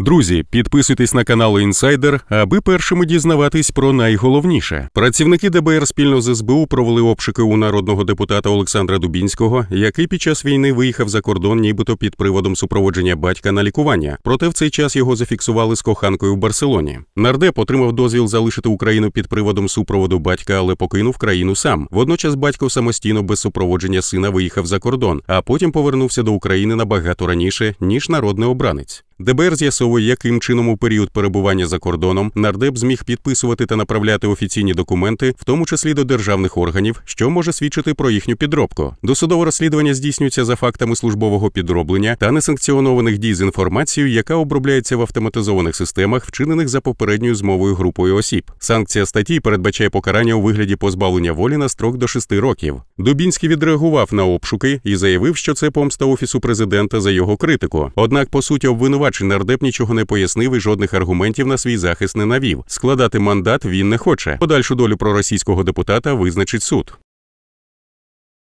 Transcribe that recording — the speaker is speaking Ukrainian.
Друзі, підписуйтесь на канал Інсайдер, аби першими дізнаватись про найголовніше. Працівники ДБР спільно з СБУ провели обшуки у народного депутата Олександра Дубінського, який під час війни виїхав за кордон, нібито під приводом супроводження батька на лікування. Проте в цей час його зафіксували з коханкою в Барселоні. Нардеп отримав дозвіл залишити Україну під приводом супроводу батька, але покинув країну сам. Водночас батько самостійно без супроводження сина виїхав за кордон, а потім повернувся до України набагато раніше ніж народний обранець. ДБР з'ясовує, яким чином у період перебування за кордоном нардеп зміг підписувати та направляти офіційні документи, в тому числі до державних органів, що може свідчити про їхню підробку. Досудове розслідування здійснюється за фактами службового підроблення та несанкціонованих дій з інформацією, яка обробляється в автоматизованих системах, вчинених за попередньою змовою групою осіб. Санкція статті передбачає покарання у вигляді позбавлення волі на строк до 6 років. Дубінський відреагував на обшуки і заявив, що це помста офісу президента за його критику. Однак, по суті, обвинувачений нардеп нічого не пояснив і жодних аргументів на свій захист не навів. Складати мандат він не хоче. Подальшу долю проросійського депутата визначить суд.